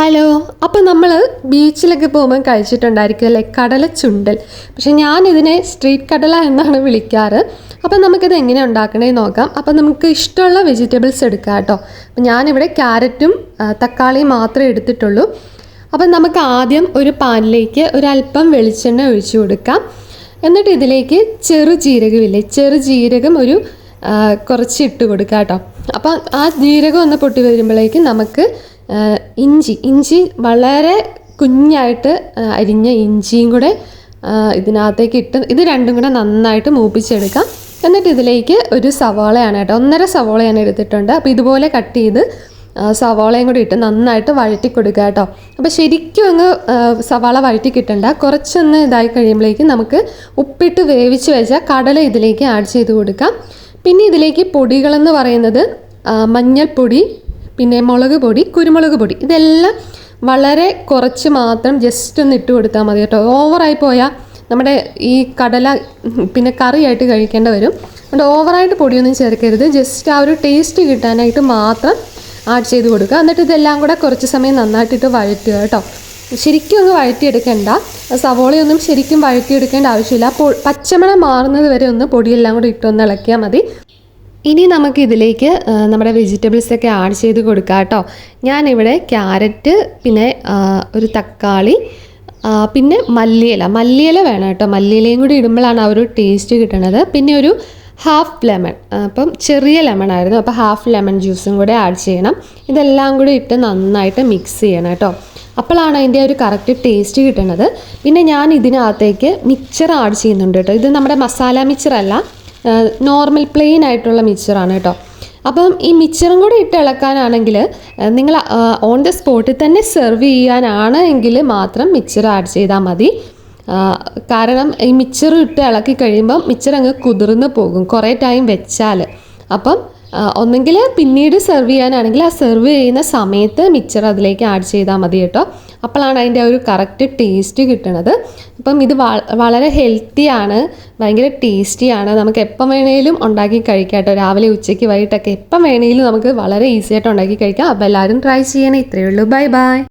Hello അപ്പോൾ നമ്മൾ ബീച്ചിലൊക്കെ പോകുമ്പോൾ കഴിച്ചിട്ടുണ്ടായിരിക്കും അല്ലേ? കടല ചുണ്ടൽ പക്ഷെ ഞാൻ ഇതിനെ സ്ട്രീറ്റ് കടല എന്നാണ് വിളിക്കാറ്. അപ്പോൾ നമുക്കിത് എങ്ങനെ ഉണ്ടാക്കണേ നോക്കാം. അപ്പോൾ നമുക്ക് ഇഷ്ടമുള്ള വെജിറ്റബിൾസ് എടുക്കാം കേട്ടോ. അപ്പോൾ ഞാനിവിടെ ക്യാരറ്റും തക്കാളിയും മാത്രമേ എടുത്തിട്ടുള്ളൂ. അപ്പം നമുക്ക് ആദ്യം ഒരു പാനിലേക്ക് ഒരല്പം വെളിച്ചെണ്ണ ഒഴിച്ചു കൊടുക്കാം. എന്നിട്ട് ഇതിലേക്ക് ചെറു ജീരകമില്ലേ? ചെറു ജീരകം ഒരു കുറച്ച് ഇട്ട് കൊടുക്കാം കേട്ടോ. അപ്പം ആ ജീരകം ഒന്ന് പൊട്ടി വരുമ്പോഴേക്കും നമുക്ക് ഇഞ്ചി. ഇഞ്ചി വളരെ കുഞ്ഞായിട്ട് അരിഞ്ഞ ഇഞ്ചിയും കൂടെ ഇതിനകത്തേക്ക് ഇട്ട് ഇത് രണ്ടും കൂടെ നന്നായിട്ട് മൂപ്പിച്ചെടുക്കാം. എന്നിട്ട് ഇതിലേക്ക് ഒരു സവാളയാണ് കേട്ടോ. ഒന്നര സവാളയാണ് എടുത്തിട്ടുണ്ട്. അപ്പോൾ ഇതുപോലെ കട്ട് ചെയ്ത് സവാളയും കൂടി ഇട്ട് നന്നായിട്ട് വഴറ്റി കൊടുക്കുക കേട്ടോ. അപ്പോൾ ശരിക്കും അങ്ങ് സവാള വഴറ്റി കിട്ടണ്ട. കുറച്ചൊന്ന് ഇതായി കഴിയുമ്പോഴേക്കും നമുക്ക് ഉപ്പിട്ട് വേവിച്ച് വെച്ച കടല ഇതിലേക്ക് ആഡ് ചെയ്ത് കൊടുക്കാം. പിന്നെ ഇതിലേക്ക് പൊടികളെന്ന് പറയുന്നത് മഞ്ഞൾപ്പൊടി പിന്നെ മുളക് പൊടി കുരുമുളക് പൊടി ഇതെല്ലാം വളരെ കുറച്ച് മാത്രം ജസ്റ്റ് ഒന്ന് ഇട്ട് കൊടുത്താൽ മതി കേട്ടോ. ഓവറായി പോയാൽ നമ്മുടെ ഈ കടല പിന്നെ കറിയായിട്ട് കഴിക്കേണ്ട വരും. അതുകൊണ്ട് ഓവറായിട്ട് പൊടിയൊന്നും ചേർക്കരുത്. ജസ്റ്റ് ആ ഒരു ടേസ്റ്റ് കിട്ടാനായിട്ട് മാത്രം ആഡ് ചെയ്ത് കൊടുക്കുക. എന്നിട്ട് ഇതെല്ലാം കൂടെ കുറച്ച് സമയം നന്നായിട്ടിട്ട് വഴറ്റുക കേട്ടോ. ശരിക്കും ഒന്ന് വഴറ്റിയെടുക്കേണ്ട. സവോളയൊന്നും ശരിക്കും വഴറ്റിയെടുക്കേണ്ട ആവശ്യമില്ല. പച്ചമണം മാറുന്നത് വരെ ഒന്ന് പൊടിയെല്ലാം കൂടി ഇട്ടൊന്ന് ഇളക്കിയാൽ മതി. ഇനി നമുക്ക് ഇതിലേക്ക് നമ്മുടെ വെജിറ്റബിൾസ് ഒക്കെ ആഡ് ചെയ്ത് കൊടുക്കാം കേട്ടോ. ഞാനിവിടെ ക്യാരറ്റ് പിന്നെ ഒരു തക്കാളി പിന്നെ മല്ലിയില. മല്ലിയില വേണം കേട്ടോ. മല്ലിയിലയും കൂടി ഇടുമ്പോഴാണ് ആ ഒരു ടേസ്റ്റ് കിട്ടുന്നത് പിന്നെ ഒരു ഹാഫ് ലെമൺ അപ്പം ചെറിയ ലെമൺ ആയിരുന്നു. അപ്പോൾ ഹാഫ് ലെമൺ ജ്യൂസും കൂടെ ആഡ് ചെയ്യണം. ഇതെല്ലാം കൂടി ഇട്ട് നന്നായിട്ട് മിക്സ് ചെയ്യണം കേട്ടോ. അപ്പോഴാണ് അതിന്റെ ഒരു കറക്റ്റ് ടേസ്റ്റ് കിട്ടുന്നത് പിന്നെ ഞാൻ ഇതിനകത്തേക്ക് മിക്സർ ആഡ് ചെയ്യുന്നുണ്ട് കേട്ടോ. ഇത് നമ്മുടെ മസാല മിക്സറല്ല നോർമൽ പ്ലെയിൻ ആയിട്ടുള്ള മിക്സറാണ് കേട്ടോ. അപ്പം ഈ മിക്സറും കൂടെ ഇട്ട് ഇളക്കാനാണെങ്കിൽ നിങ്ങൾ ഓൺ ദ സ്പോട്ടിൽ തന്നെ സെർവ് ചെയ്യാനാണ് എങ്കിൽ മാത്രം മിക്സർ ആഡ് ചെയ്താൽ മതി. കാരണം ഈ മിച്ചർ ഇട്ട് ഇളക്കി കഴിയുമ്പം മിക്സർ അങ്ങ് കുതിർന്ന് പോകും കുറേ ടൈം വെച്ചാൽ. അപ്പം ഒന്നെങ്കിൽ പിന്നീട് സെർവ് ചെയ്യാനാണെങ്കിൽ ആ സെർവ് ചെയ്യുന്ന സമയത്ത് മിക്സർ അതിലേക്ക് ആഡ് ചെയ്താൽ മതി കേട്ടോ. അപ്പോഴാണ് അതിന്റെ ഒരു കറക്റ്റ് ടേസ്റ്റ് കിട്ടുന്നത് അപ്പം ഇത് വളരെ ഹെൽത്തിയാണ് ഭയങ്കര ടേസ്റ്റിയാണ് നമുക്ക് എപ്പം വേണേലും ഉണ്ടാക്കി കഴിക്കാം കേട്ടോ. രാവിലെ ഉച്ചയ്ക്ക് വൈകിട്ടൊക്കെ എപ്പം വേണേലും നമുക്ക് വളരെ ഈസി ആയിട്ട് ഉണ്ടാക്കി കഴിക്കാം. അപ്പോൾ എല്ലാവരും ട്രൈ ചെയ്യണേ. ഇത്രയേ ഉള്ളൂ. Bye bye